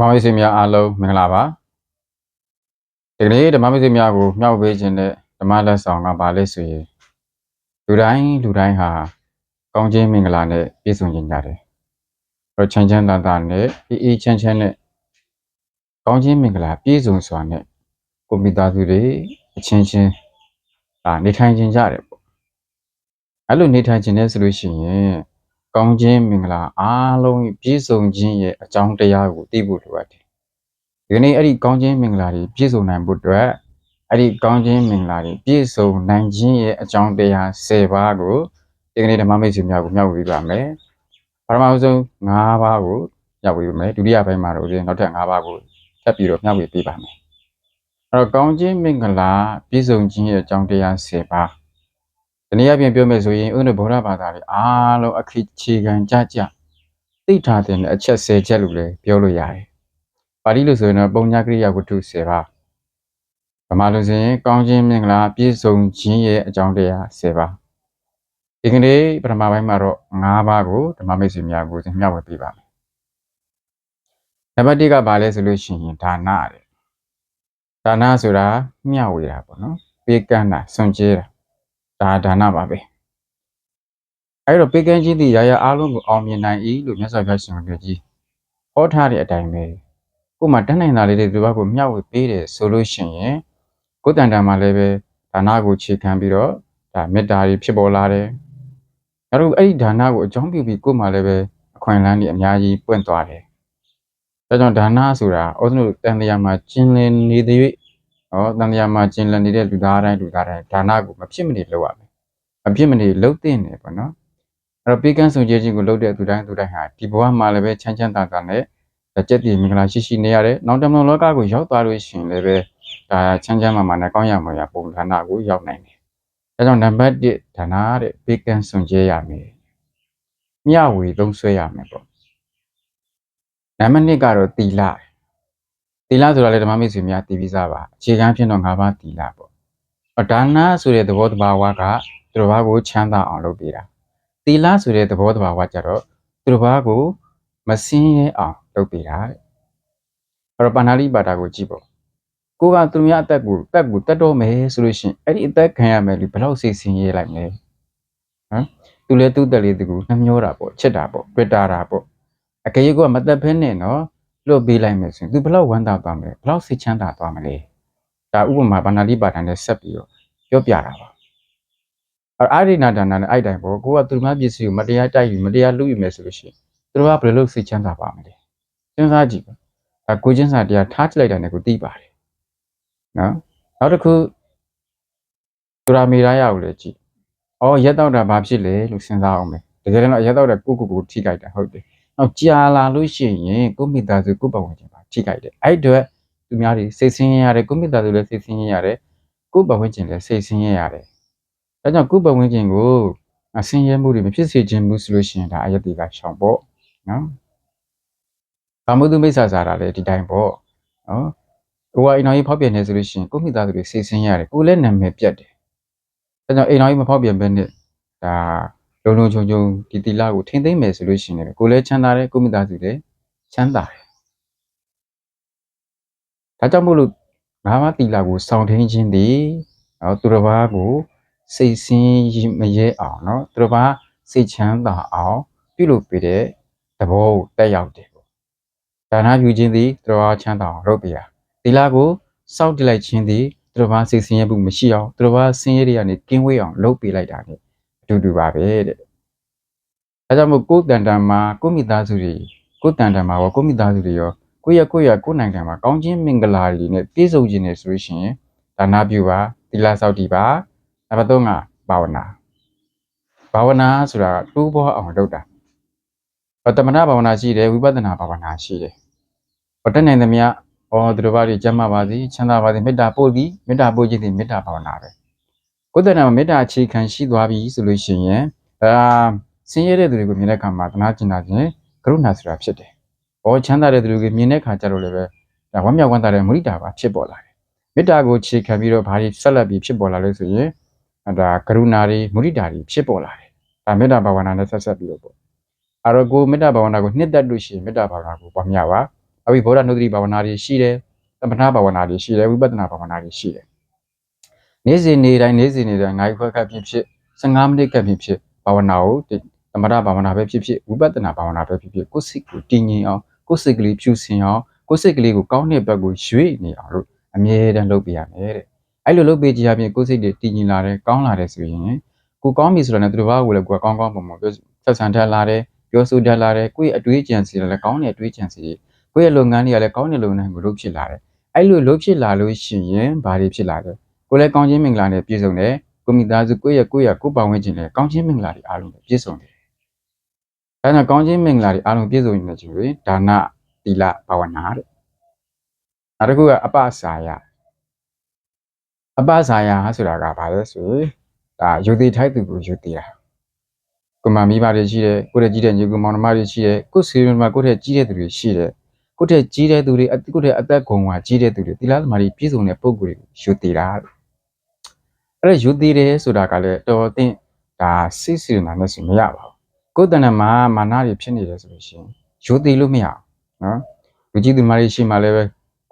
ဓမ္မမိတ်ဆွေများအားလုံးမင်္ဂလာပါဒီကနေ့ဓမ္မမိတ်ဆွေများကိုမျှဝေပေးခြင်းနဲ့ဓမ္မလက်ဆောင်ကပါလဲဆိုရင်လူတိုင်းလူတိုင်းဟာကောင်းခြင်းမင်္ဂလာနဲ့ပြည့်စုံကြကြတယ်တော့ချမ်းချမ်းသာသာနဲ့အေးအေးချမ်းချမ်းနဲ့ကောင်းခြင်းမင်္ဂလာပြည့်စုံစွာနဲ့ကိုမိသားစုတွေအချင်းချင်းဒါနေထိုင်ခြင်းကြတယ်ပေါ့အဲ့လိုနေထိုင်ခြင်းနဲ့ဆိုလို့ရှိရင် ကောင်းခြင်းမင်္ဂလာအားလုံးပြည့်စုံခြင်းရဲ့အကြောင်းတရားကိုသိဖို့လိုအပ်တယ်ဒီကနေ့အဲ့ဒီကောင်းခြင်းမင်္ဂလာတွေပြည့်စုံနိုင်ဖို့အတွက်အဲ့ဒီကောင်းခြင်းမင်္ဂလာတွေပြည့်စုံနိုင်ခြင်းရဲ့အကြောင်းတရား10ပါးကိုဒီကနေ့ဓမ္မမိတ်ဆွေများကိုမျှဝေပေးပါမယ်။ပထမဆုံး5ပါးကိုမျှဝေပေးမယ်။ဒုတိယပိုင်းမှာတော့ဦးဇင်းနောက်ထပ်5ပါးကိုထပ်ပြီးတော့မျှဝေပေးပါမယ်။အဲ့တော့ကောင်းခြင်းမင်္ဂလာပြည့်စုံခြင်းရဲ့အကြောင်းတရား10ပါး ဒီနေ့အပြင်ပြောမယ်ဆိုရင်ဦးဇင်းတို့ဗုဒ္ဓဘာသာတွေအားလုံးအခရိခြေခံကြကြသိထားတဲ့အချက်10ချက်လို့လည်းပြောလို့ရတယ်။ပါဠိလိုဆိုရင်တော့ပုံညာကရိယာဝတ္ထု10ပါးဗမာလိုဆိုရင်ကောင်းခြင်းမင်္ဂလာပြည့်စုံခြင်းရဲ့အကြောင်းတရား10ပါးဒီကနေ့ပထမပိုင်းမှာတော့5ပါးကိုဓမ္မမိတ်ဆွေများကိုသင်မျှဝေပေးပါမယ်နံပါတ်1ကဘာလဲဆိုလို့ရှိရင်ဒါနတဲ့ဒါနဆိုတာမျှဝေတာပေါ့နော်ပေးကမ်းတာစွန့်ကြဲတာ ဒါဒါနပါပဲအဲ့တော့ပေးကမ်းခြင်းဒီရာရာအားလုံးကိုအောင်မြင်နိုင်၏လို့မြတ်စွာဘုရားရှင်ကပြောကြီးဟောထားတဲ့အတိုင်းပဲကိုယ်မှာတတ်နိုင်တာလေးတွေဒီဘက်ကိုမျှဝေပေးတယ်ဆိုလို့ရှိရင်ကိုယ်တန်တန်မှာလည်းပဲဒါနကိုခြေခံပြီးတော့ဒါမေတ္တာတွေဖြစ်ပေါ်လာတယ်။နောက်တော့အဲ့ဒီဒါနကိုအကြောင်းပြုပြီးကိုယ်မှာလည်းပဲအခွင့်အလမ်းတွေအများကြီးပွင့်သွားတယ်။ဒါကြောင့်ဒါနဆိုတာဩဇနုတန်တရားမှာကျင်လည်နေတဲ့၍ ဟောတန်တရားမှာကျင်လည်နေတဲ့လူသားတိုင်းလူသားတိုင်းဒါနကိုမဖြစ်မနေလုပ်ရမယ်။မဖြစ်မနေလုပ်သင့်တယ်ပေါ့နော်။အဲ့တော့ပေးကမ်းဆောင်ခြင်းချင်းကိုလုပ်တဲ့သူတိုင်းသူတိုင်းဟာဒီဘဝမှာလည်းပဲချမ်းချမ်းသာသာနဲ့ဒါကြက်တည်မင်္ဂလာရှိရှိနေရတယ်။နောက်တမန်လောကကိုရောက်သွားလို့ရှိရင်လည်းပဲဒါချမ်းချမ်းမာမာနဲ့ကောင်းရမှာရပုံဌာနကိုရောက်နိုင်တယ်။ဒါကြောင့်နံပါတ်1ဌာနတဲ့ဘေကန်စွန်ကျဲရမယ်။မျှဝေသုံးဆွဲရမယ်ပေါ့။နံပါတ်2ကတော့တီလာ။ တီလာဆိုတာလည်းဓမ္မမိတ်ဆွေများတည်ပြီးသားပါ။အခြေခံဖြစ်တော့၅ပါးတီလာပေါ့။အဒါနဆိုတဲ့သဘောတဘာဝကသူတစ်ပါးကိုချမ်းသာအောင်လုပ်ပေးတာ။တီလာဆိုတဲ့သဘောတဘာဝကြတော့သူတစ်ပါးကိုမစင်းရဲအောင်လုပ်ပေးတာတဲ့အဲ့တော့ပဏာလိပါတာကိုကြည့်ပေါ့ကိုကသူများအသက်ကိုတက်ကိုတက်တော့မယ်ဆိုလို့ရှိရင်အဲ့ဒီအသက်ခံရမယ်လူဘယ်လောက်စိတ်ဆင်းရဲလိုက်မလဲဟမ်သူလည်းသူ့တက်လေးတကူနှမျောတာပေါ့ချစ်တာပေါ့တွေ့တာတာပေါ့အကယ်၍ကိုကမတက်ဖဲနဲ့နော် လွတ်ပေးလိုက်မယ်ဆိုရင်သူဘယ်လောက်ဝမ်းသာသွားမလဲဘယ်လောက်စိတ်ချမ်းသာသွားမလဲဒါဥပမာပဏာလိပါတာနဲ့ဆက်ပြီးတော့ပြောပြတာပါအဲ့အာရိနာဒါနာနဲ့အဲ့တိုင်ပေါ့ကိုကသူများပစ္စည်းကိုမတရားတိုက်ယူမတရားလူယူမယ်ဆိုလို့ရှိရင်သူတို့ကဘယ်လိုလုပ်စိတ်ချမ်းသာပါမလဲစဉ်းစားကြည့်ပါဒါကိုချင်းစာတရားထားကြည့်လိုက်တာနဲ့ကိုသိပါတယ်နော်နောက်တစ်ခုသူရာမီရာရကိုလည်းကြည့်အော်ရက်တော့တာဘာဖြစ်လဲလို့စဉ်းစားအောင်မယ်တကယ်တော့ရက်တော့တာကိုကိုကိုထိကြိုက်တာဟုတ်တယ် နောက်ကြာလာလို့ရှိရင်ကိုမိသားစုကိုပတ်ဝန်းကျင်ပါထိကြိုက်တယ်အဲ့အတွက်သူများတွေစိတ်ဆင်းရဲရတယ်ကိုမိသားစုလည်းစိတ်ဆင်းရဲရတယ်ကိုပတ်ဝန်းကျင်လည်းစိတ်ဆင်းရဲရတယ်ဒါကြောင့်ကိုပတ်ဝန်းကျင်ကိုအဆင်းရဲမှုတွေမဖြစ်စေချင်ဘူးဆိုလို့ရှိရင်ဒါအယက်တွေကရှောင်ပေါ့နော်။ကာမတုမိစ္ဆာစာတာလည်းဒီတိုင်းပေါ့နော်။ကိုကအိမ်တော်ကြီးဖောက်ပြန်နေဆိုလို့ရှိရင်ကိုမိသားစုတွေစိတ်ဆင်းရတယ်ကိုလည်းနာမည်ပြတ်တယ်။ဒါကြောင့်အိမ်တော်ကြီးမဖောက်ပြန်ဘဲနဲ့ဒါ လုံလုံခြုံခြုံဒီတီလာကိုထိမ့်သိမ့်မယ်ဆိုလို့ရှိရင်လည်းကိုလည်းချမ်းသာတယ်ကိုမိသားစုလည်းချမ်းသာတယ်။ဒါကြောင့်မို့လို့ငါးပါးတီလာကိုစောင့်ထင်းခြင်းသည်နော်သူတစ်ပါးကိုစိတ်ဆင်းမရဲအောင်နော်သူတစ်ပါးစိတ်ချမ်းသာအောင်ပြုလုပ်ပေးတဲ့သဘောကိုတက်ရောက်တယ်ပေါ့ဒါနပြုခြင်းသည်သူတော်ဘာချမ်းသာအောင်လုပ်ပေးတာသီလကိုစောင့်တည်လိုက်ခြင်းသည်သူတော်ဘာစိတ်ဆင်းရဲမှုမရှိအောင်သူတော်ဘာဆင်းရဲတွေကနေကင်းဝေးအောင်လုပ်ပေးလိုက်တာ ਨੇ အ တူတူပါပဲတဲ့ဒါကြောင့်မို့ကိုယ်တန်တန်မှာကိုမိသားစုတွေကိုယ်တန်တန်မှာရောကိုမိသားစုတွေရောကိုရကိုရကိုနိုင်ငံမှာကောင်းခြင်းမင်္ဂလာတွေနဲ့ပြည့်စုံခြင်းနဲ့ဆိုလို့ရှိရင်ဒါနပြုပါသီလစောင့်တည်ပါနံပါတ်3ကဘာဝနာဘာဝနာဆိုတာတိုးပေါ်အောင်လုပ်တာပတမနာဘာဝနာရှိတယ်ဝိပဿနာဘာဝနာရှိတယ်။ဟောတက်နိုင်သမျှဟောသူတို့ဘာတွေကျမ်းမာပါစေချမ်းသာပါစေမေတ္တာပို့သည်မေတ္တာပို့ခြင်းသည်မေတ္တာဘာဝနာပဲ။ ကိုယ်တဏ္ဍာမှာမေတ္တာအခြေခံရှိသွားပြီဆိုလို့ရှိရင်အာဆင်းရဲတဲ့သူတွေကိုမြင်တဲ့အခါမှာသနာကျင်တာခြင်းကရုဏာဆိုတာဖြစ်တယ်။ဟောချမ်းသာတဲ့သူတွေကိုမြင်တဲ့အခါကျတော့လည်းပဲဒါဝမ်းမြောက်ဝမ်းသာတဲ့မုရိတာပါဖြစ်ပေါ်လာတယ်။မေတ္တာကိုအခြေခံပြီးတော့ဘာတွေဆက်လက်ပြီးဖြစ်ပေါ်လာလဲဆိုရင်ဒါကရုဏာတွေမုရိတာတွေဖြစ်ပေါ်လာတယ်။ဒါမေတ္တာဘာဝနာနဲ့ဆက်ဆက်ပြီးတော့ပေါ့အဲ့တော့ကိုမေတ္တာဘာဝနာကိုနှစ်သက်လို့ရှိရင်မေတ္တာဘာဝနာကိုပွားများပါအနောက်ပြီးဘောဓနုဒတိဘာဝနာတွေရှိတယ်သမထဘာဝနာတွေရှိတယ်ဝိပဿနာဘာဝနာတွေရှိတယ် နေ့စဉ်နေ့တိုင်းနေ့စဉ်နေ့တိုင်းနိုင်ခွဲခတ်ဖြစ်ဖြစ်15မိနစ်ခတ်ဖြစ်ဖြစ်ဘာဝနာကိုဒီသမထဘာဝနာပဲဖြစ်ဖြစ်ဝိပဿနာဘာဝနာပဲဖြစ်ဖြစ်ကိုယ်စိတ်ကိုတည်ငြိမ်အောင်ကိုယ်စိတ်ကလေးဖြူစင်အောင်ကိုယ်စိတ်ကလေးကိုကောင်းတဲ့ဘက်ကိုရွေ့နေအောင်လို့အမြဲတမ်းလုပ်ပေးရမယ်တဲ့အဲ့လိုလုပ်ပေးကြရပြင်ကိုယ်စိတ်တွေတည်ငြိမ်လာတယ်ကောင်းလာတယ်ဆိုရင်ကိုကောင်းပြီဆိုတော့လည်းသူတို့ဘာကိုလည်းကိုယ်ကောင်းကောင်းပုံပုံပြောဆက်ဆံတတ်လာတယ်ပြောဆိုတတ်လာတယ်ကိုယ့်ရဲ့အတွေးကြံစီလည်းကောင်းတဲ့အတွေးကြံစီကိုယ့်ရဲ့လုပ်ငန်းတွေကလည်းကောင်းတဲ့လုပ်ငန်းကိုလုပ်ဖြစ်လာတယ်အဲ့လိုလုပ်ဖြစ်လာလို့ရှိရင်ဘာတွေဖြစ်လာလဲ ကိုယ်လည်းကောင်းခြင်းမင်္ဂလာနဲ့ပြည့်စုံတယ်ကိုမိသားစုကိုယ့်ရဲ့ကိုယ့်ရဲ့ကိုယ်ပတ်ဝန်းကျင်လည်းကောင်းခြင်းမင်္ဂလာတွေအားလုံးနဲ့ပြည့်စုံတယ်ဒါကြောင့်ကောင်းခြင်းမင်္ဂလာတွေအားလုံးပြည့်စုံနေတဲ့ချိန်တွေဒါနသီလဘာဝနာတဲ့နောက်တစ်ခုကအပ္ပစာယအပ္ပစာယဆိုတာကဘာလဲဆိုရင်ဒါယူသေးထိုက်သူကိုယူသေးတာကိုမမိဘတွေရှိတယ်ကိုယ့်ရဲ့ကြီးတဲ့ညီကိုမောင်နှမတွေရှိတယ်ကိုယ့်စီရင်မှာကိုယ့်ရဲ့ကြီးတဲ့သူတွေရှိတယ်ကိုယ့်ရဲ့ကြီးတဲ့သူတွေအကိုယ့်ရဲ့အသက်ဂုံကကြီးတဲ့သူတွေသီလသမားတွေပြည့်စုံတဲ့ပုံကိုယ်တွေကိုယူသေးတာလို့ အဲ့ဒါယူသေးတယ်ဆိုတာကလည်းတော်တော်တင်ဒါစိတ်စီနာနဲ့ဆိုမရပါဘူးကိုယ်တဏ္ဍမှာမာနတွေဖြစ်နေတယ်ဆိုလို့ရှိရင်ယူသေးလို့မရဘူးနော်လူကြီးသူမတွေရှိမှလည်းပဲ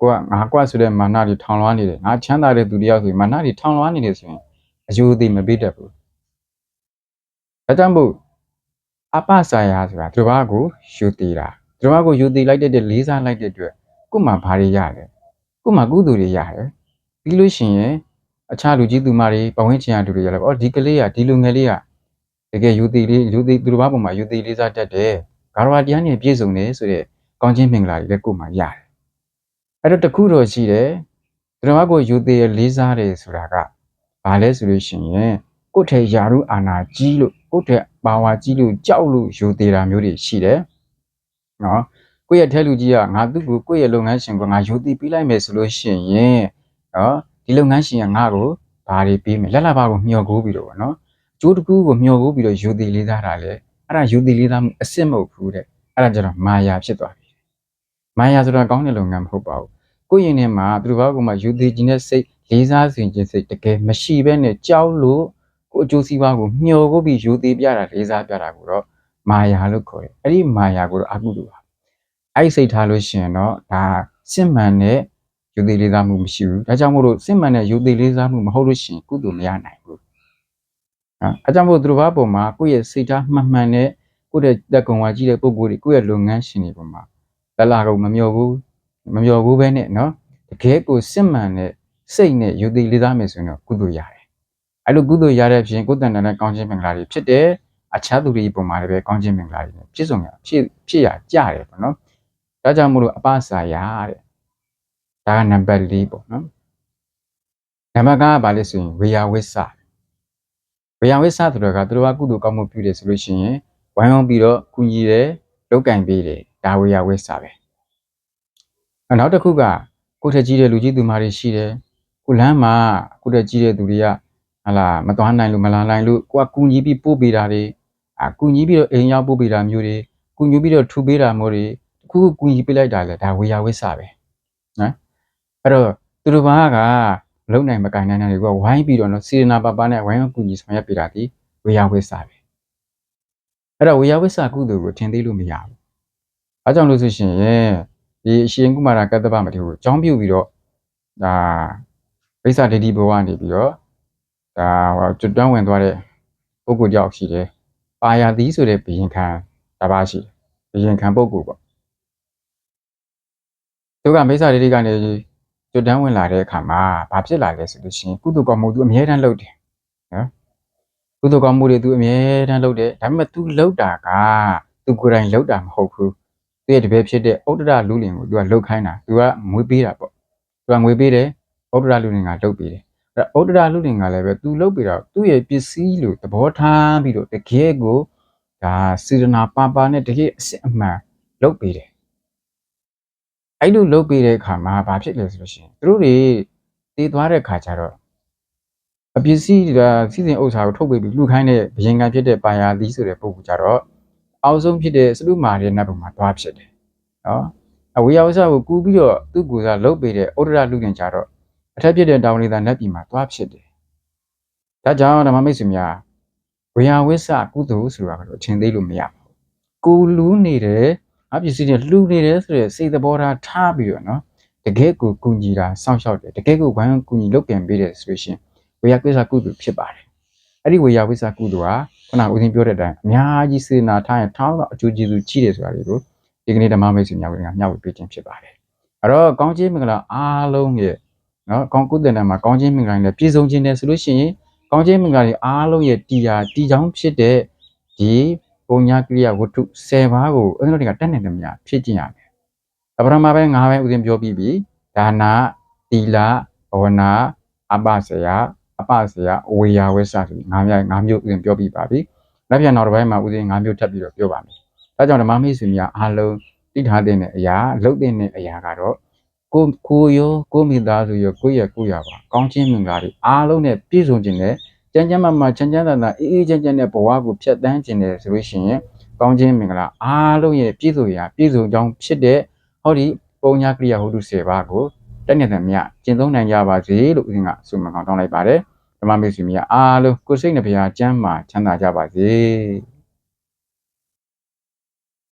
ကိုကငါကွဆိုတဲ့မာနတွေထောင်လွှားနေတယ်ငါချမ်းသာတဲ့သူတယောက်ဆိုရင်မာနတွေထောင်လွှားနေတယ်ဆိုရင်အယူသေးမပေးတတ်ဘူးဒါကြောင့်မို့အပ္ပစာယဆိုတာသူဘာကိုယူသေးတာသူဘာကိုယူသေးလိုက်တဲ့လေးစားလိုက်တဲ့အတွက်ကို့မှာဘာတွေရလဲကို့မှာကုသိုလ်တွေရတယ်ပြီးလို့ရှိရင် အခြားလူကြီးသူမတွေပဝင်းချင်ရတူတွေရလဲအော်ဒီကလေးကဒီလူငယ်လေးကတကယ်ယူသေးလေးယူသေးသူဘာပေါ်မှာယူသေးလေးစားတတ်တယ်ဂါရဝတရားနဲ့ပြည့်စုံတယ်ဆိုတဲ့ကောင်းခြင်းမင်္ဂလာတွေလည်းကို့မှာရတယ်အဲ့တော့တခုတော့ရှိတယ်သူဘာကိုယူသေးလေးစားတယ်ဆိုတာကဘာလဲဆိုလို့ရှိရင်ကိုယ့်ထဲယာရုအာနာကြီးလို့ကိုယ့်ထဲပါဝါကြီးလို့ကြောက်လို့ယူသေးတာမျိုးတွေရှိတယ်နော်ကိုယ့်ရဲ့ထဲလူကြီးကငါသူ့ကိုကိုယ့်ရဲ့လုပ်ငန်းရှင်ကငါယူသေးပေးလိုက်မယ်ဆိုလို့ရှိရင်နော် ဒီလုပ်ငန်းရှင်ကငါ့ကိုဘာတွေပေးမယ်လက်လာပါကိုမျှော်ကိုးပြီးတော့ဗောနော်ကျိုးတစ်ခုကိုမျှော်ကိုးပြီးတော့ယူသေးလေးသားတာလေအဲ့ဒါယူသေးလေးသားမှုအစစ်မဟုတ်ဘူးတဲ့အဲ့ဒါကျတော့မာယာဖြစ်သွားပြီမာယာဆိုတာကောင်းတဲ့လုပ်ငန်းမဟုတ်ပါဘူးကိုယ့်ရင်ထဲမှာသူတို့ဘာကမှယူသေးခြင်းနဲ့စိတ်လေးစားစဉ်ခြင်းစိတ်တကယ်မရှိဘဲနဲ့ကြောက်လို့ကိုအကျိုးစီးပွားကိုမျှော်ကိုပြီးယူသေးပြတာလေးစားပြတာကိုတော့မာယာလို့ခေါ်တယ်အဲ့ဒီမာယာကိုတော့အကုသိုလ်ပါအဲ့ဒီစိတ်ထားလို့ရှိရင်တော့ဒါစစ်မှန်တဲ့ ယူသေးလေးစားမှုမရှိဘူးဒါကြောင့်မို့လို့စစ်မှန်တဲ့ယူသေးလေးစားမှုမဟုတ်လို့ရှိရင်ကုသိုလ်မရနိုင်ဘူးနော်အဲကြောင့်မို့သူတို့ဘာပုံမှာကိုယ့်ရဲ့စိတ်ထားမှန်မှန်တဲ့ကိုယ့်ရဲ့တက်ကုံဝါကြီးတဲ့ပုံကိုယ်တွေကိုယ့်ရဲ့လုပ်ငန်းရှင်တွေပုံမှာလလာကုန်မမျောဘူးမမျောဘူးပဲနဲ့နော်တကယ်ကိုစစ်မှန်တဲ့စိတ်နဲ့ယူသေးလေးစားမယ်ဆိုရင်တော့ကုသိုလ်ရတယ်အဲ့လိုကုသိုလ်ရတဲ့ပြင်ကိုယ်တန်တန်နဲ့ကောင်းခြင်းမင်္ဂလာတွေဖြစ်တယ်အခြားသူတွေပုံမှာလည်းပဲကောင်းခြင်းမင်္ဂလာတွေနဲ့ပြည့်စုံရဖြစ်ဖြစ်ရကြတယ်ပေါ့နော်ဒါကြောင့်မို့လို့အပ္ပစာယတဲ့ ဒါကနံပါတ်၄ပေါ့နော်နံပါတ်5ကဘာလဲဆိုရင်ဝေယဝိသဝေယဝိသဆိုတော့ကသူတို့ကကုသိုလ်ကောင်းမှုပြုတယ်ဆိုလို့ရှိရင်ဝိုင်းဝန်းပြီးတော့ကုညီတယ်လောက်ကင်ပေးတယ်ဒါဝေယဝိသပဲနောက်တစ်ခုကကိုယ်ထက်ကြီးတဲ့လူကြီးသူမတွေရှိတယ်ကိုလမ်းမှာကိုယ်ထက်ကြီးတဲ့သူတွေကဟလာမသွားနိုင်လို့မလာနိုင်လို့ကိုကကူညီပြီးပို့ပေးတာတွေအာကူညီပြီးတော့အိမ်ရောက်ပို့ပေးတာမျိုးတွေကူညီပြီးတော့ထူပေးတာမျိုးတွေတခုခုကူညီပေးလိုက်တာလေဒါဝေယဝိသပဲနော် အဲ့တော့သူတို့ဘာကလုံနိုင်မကင်နိုင်တဲ့တွေကဝိုင်းပြီးတော့နော်စေရနာပပနဲ့ဝိုင်းကူညီဆောင်ရွက်ပေးတာဒီဝေယဝိသပဲအဲ့တော့ဝေယဝိသကုသိုလ်ကိုထင်သေးလို့မရဘူးအဲကြောင့်လို့ဆိုရှင်ဒီအရှင်ကုမာရကတ္တပမထေရကိုအကြောင်းပြုပြီးတော့ဒါပိဿဒိဋ္ဌိဘဝနေပြီးတော့ဒါဟိုကျွတ်တွန်းဝင်သွားတဲ့ပုဂ္ဂိုလ်ကြောက်ရှိတယ်ပါယာသီဆိုတဲ့ဘယင်ခံတပါးရှိတယ်ဘယင်ခံပုဂ္ဂိုလ်ပေါ့သူကမိစ္ဆာဒိဋ္ဌိကနေ ကျွတ်တန်းဝင်လာတဲ့အခါမှာဘာဖြစ်လာလဲဆိုလို့ရှိရင်ကုသကောင်းမှုသူအမြဲတမ်းလုပ်တယ်နော်ကုသကောင်းမှုတွေသူအမြဲတမ်းလုပ်တယ်ဒါပေမဲ့ तू လုပ်တာက तू ကိုယ်တိုင်လုပ်တာမဟုတ်ဘူးသူ့ရဲ့တပည့်ဖြစ်တဲ့ဩဒ္ဒရလူလင်ကို तू ကလှုပ်ခိုင်းတာ तू ကငွေပေးတာပေါ့ तू ကငွေပေးတယ်ဩဒ္ဒရလူလင်ကလှုပ်ပေးတယ်အဲ့ဩဒ္ဒရလူလင်ကလည်းပဲ तू လှုပ်ပေးတာသူ့ရဲ့ပစ္စည်းလို့သဘောထားပြီးတော့တကယ်ကိုဒါစေရနာပါပါနဲ့တကယ်အစစ်အမှန်လှုပ်ပေးတယ် အဲ့လိုလှုပ်ပေးတဲ့အခါမှာဘာဖြစ်လဲဆိုလို့ရှိရင်သူတို့တွေတည်သွားတဲ့ခါကျတော့အပစ္စည်းကစီစဉ်ဥစ္စာကိုထုတ်ပေးပြီးလူခိုင်းတဲ့ဘယင်ကဖြစ်တဲ့ပါယာသီးဆိုတဲ့ပုံကကြတော့အောက်ဆုံးဖြစ်တဲ့စလူမာရဲ့နတ်ဘုံမှာတွားဖြစ်တယ်နော်အဝေယဝဆကိုကူးပြီးတော့သူ့ကိုယ်စားလှုပ်ပေးတဲ့ဩဒရလူခင်ကြတော့အထက်ဖြစ်တဲ့တောင်လေးသာနတ်ပြည်မှာတွားဖြစ်တယ်ဒါကြောင့်ဓမ္မမိတ်ဆွေများဝေယဝဆကုသိုလ်ဆိုတာကတော့အထင်သေးလို့မရပါဘူးကိုလူနေတဲ့ ငါပစ္စည်းတွေလှူနေတယ်ဆိုတဲ့စိတ်သဘောထားထားပြီးတော့နော်တကယ်ကိုကူညီတာစောင့်ရှောက်တယ်တကယ်ကိုဝိုင်းဝန်းကူညီလုပ်ပြန်ပေးတယ်ဆိုလို့ရှိရင်ဝေယကိစ္စကုသိုလ်ဖြစ်ပါတယ်အဲ့ဒီဝေယဝိစ္စကုသိုလ်ဟာခုနကဦးဇင်းပြောတဲ့အတိုင်းအများကြီးစေနာထားရင်ထောင်းတော့အကျိုးကျေးဇူးကြီးတယ်ဆိုတာလေးကိုဒီကနေ့ဓမ္မမိတ်ဆွေများဝင်ကမျှဝေပေးခြင်းဖြစ်ပါတယ်အဲ့တော့ကောင်းချီးမင်္ဂလာအားလုံးရဲ့နော်ကောင်းကုသတဲ့မှာကောင်းချီးမင်္ဂလာနဲ့ပြည့်စုံခြင်းတယ်ဆိုလို့ရှိရင်ကောင်းချီးမင်္ဂလာတွေအားလုံးရဲ့တရားတည်ချောင်းဖြစ်တဲ့ဒီ ပုံညာကရိယာဝတ္ထု10ပါးကိုဦးဇင်းတို့တွေကတက်နေတယ်များဖြစ်ကျင်ရမယ်။အပရမပိုင်း9ပိုင်းဦးဇင်းပြောပြီးပြီဒါနာတီလာဘဝနာအပဆရာအပဆရာအဝေယဝိဆဆိုပြီး9မျိုး9မျိုးဦးဇင်းပြောပြီးပါပြီ။နောက်ပြန်နောက်တစ်ပိုင်းမှာဦးဇင်း9မျိုးထပ်ပြီးတော့ပြောပါမယ်။ဒါကြောင့်ဓမ္မမိတ်ဆွေများအားလုံးသိထားတဲ့အရာလုပ်တဲ့အရာကတော့ကိုကိုရောကိုမိသားစုရောကိုယ့်ရဲ့ကိုယ့်ရပါကောင်းခြင်းမင်္ဂလာတွေအားလုံးနဲ့ပြည့်စုံခြင်းနဲ့ ကျမ်းကျမ်းမာမာချမ်းချမ်းသာသာအေးအေးချမ်းချမ်းနဲ့ဘဝကိုဖြတ်တန်းခြင်းတယ်ဆိုလို့ရှိရင်ကောင်းခြင်းမင်္ဂလာအားလုံးရဲ့ပြည့်စုံရာပြည့်စုံကြောင်းဖြစ်တဲ့ဟောဒီပုံညာကရိယာဟုတု10ပါးကိုတက်နေတဲ့မြကျင့်သုံးနိုင်ကြပါစေလို့ဦးဇင်းကဆုမကောင်းတောင်းလိုက်ပါတယ်ဓမ္မမိတ်ဆွေများအားလုံးကိုယ်စိတ်နှဖျားကျမ်းမာချမ်းသာကြပါစေ